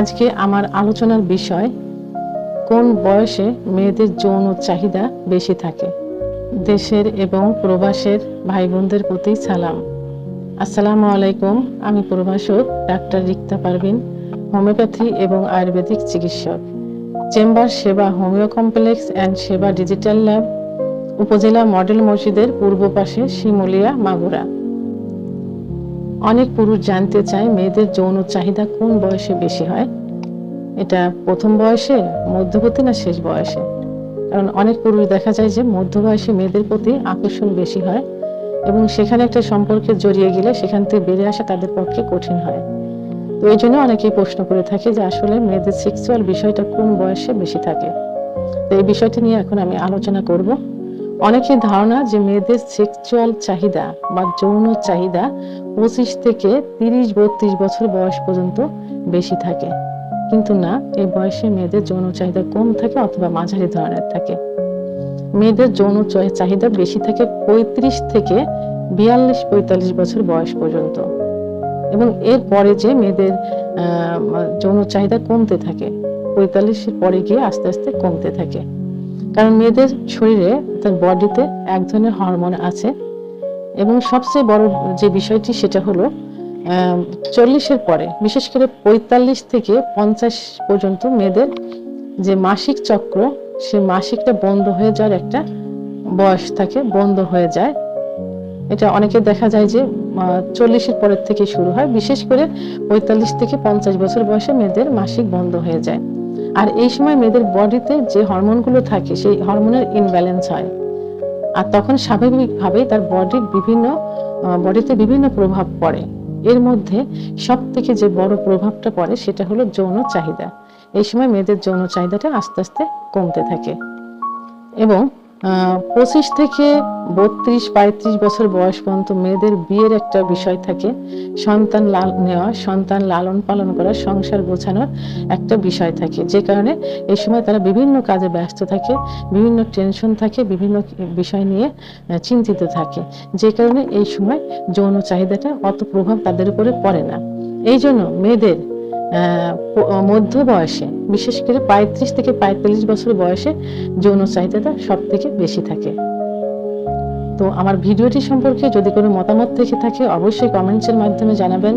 আজকে আমার আলোচনার বিষয়, কোন বয়সে মেয়েদের যৌন চাহিদা বেশি থাকে? দেশের এবং প্রবাসের ভাই বোনদের প্রতি সালাম। আসসালামু আলাইকুম, আমি প্রভাষক ডাক্তার রিক্তা পারভিন, হোমিওপ্যাথি এবং আয়ুর্বেদিক চিকিৎসক। Chamber Seva homeo complex and Seva digital lab, উপজেলা মডেল মসজিদের পূর্ব পাশে শিমুলিয়া মাগুরা। অনেক পুরুষ জানতে চায় মেয়েদের যৌন চাহিদা কোন বয়সে বেশি হয়। এটা প্রথম বয়সে, মধ্যবর্তী না শেষ বয়সে? কারণ অনেক পুরুষ দেখা যায় যে মধ্য বয়সে মেয়েদের প্রতি আকর্ষণ বেশি হয় এবং সেখানে একটা সম্পর্কে জড়িয়ে গেলে সেখান থেকে বেরিয়ে আসা তাদের পক্ষে কঠিন হয়। তো এই জন্য অনেকেই প্রশ্ন করে থাকে যে আসলে মেয়েদের সেক্সুয়াল বিষয়টা কোন বয়সে বেশি থাকে? তো এই বিষয়টি নিয়ে এখন আমি আলোচনা করব। অনেকের ধারণা যে মেয়েদের সেক্সুয়াল চাহিদা বা যৌন চাহিদা পঁচিশ থেকে তিরিশ, বত্রিশ বছর বয়স পর্যন্ত বেশি থাকে। কিন্তু না, এই বয়সে মেয়েদের যৌন চাহিদা কম থাকে অথবা মাঝারি ধরনের থাকে। মেয়েদের যৌন চাহিদা বেশি থাকে পঁয়ত্রিশ থেকে বিয়াল্লিশ, পঁয়তাল্লিশ বছর বয়স পর্যন্ত। এবং এর পরে যে মেয়েদের যৌন চাহিদা কমতে থাকে, পঁয়তাল্লিশের পরে গিয়ে আস্তে আস্তে কমতে থাকে। কারণ মেয়েদের শরীরে, তার বডিতে এক ধরনের হরমোন আছে। এবং সবচেয়ে বড় যে বিষয়টি, সেটা হলো চল্লিশের পরে, বিশেষ করে পঁয়তাল্লিশ থেকে পঞ্চাশ পর্যন্ত মেয়েদের যে মাসিক চক্র, সে মাসিকটা বন্ধ হয়ে যাওয়ার একটা বয়স থাকে, বন্ধ হয়ে যায়। এটা অনেকে দেখা যায় যে চল্লিশের পরের থেকে শুরু হয়। বিশেষ করে পঁয়তাল্লিশ থেকে পঞ্চাশ বছর বয়সে মেয়েদের মাসিক বন্ধ হয়ে যায়। আর এই সময় মেয়েদের বডিতে যে হরমোনগুলো থাকে, সেই হরমোনের ইনব্যালেন্স হয়। আর তখন স্বাভাবিকভাবেই তার বডির বিভিন্ন বডিতে বিভিন্ন প্রভাব পড়ে। এর মধ্যে সব থেকে যে বড় প্রভাবটা পড়ে, সেটা হলো যৌন চাহিদা। এই সময় মেয়েদের যৌন চাহিদাটা আস্তে আস্তে কমতে থাকে। এবং পঁচিশ থেকে বত্রিশ, পঁয়ত্রিশ বছর বয়স পর্যন্ত মেয়েদের বিয়ের একটা বিষয় থাকে। সন্তান লাল নেওয়া, সন্তান লালন পালন করা, সংসার গোছানোর একটা বিষয় থাকে। যে কারণে এই সময় তারা বিভিন্ন কাজে ব্যস্ত থাকে, বিভিন্ন টেনশন থাকে, বিভিন্ন বিষয় নিয়ে চিন্তিত থাকে। যে কারণে এই সময় যৌন চাহিদাটা অত প্রভাব তাদের উপরে পড়ে না। এই জন্য মেয়েদের মধ্য বয়সে, বিশেষ করে পঁয়ত্রিশ থেকে পঁয়তাল্লিশ বছর বয়সে যৌন চাহিদাটা সব থেকে বেশি থাকে। তো আমার ভিডিওটি সম্পর্কে যদি কোনো মতামত থেকে থাকে, অবশ্যই কমেন্টসের মাধ্যমে জানাবেন।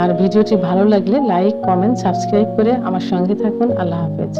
আর ভিডিওটি ভালো লাগলে লাইক কমেন্ট সাবস্ক্রাইব করে আমার সঙ্গে থাকুন। আল্লাহ হাফেজ।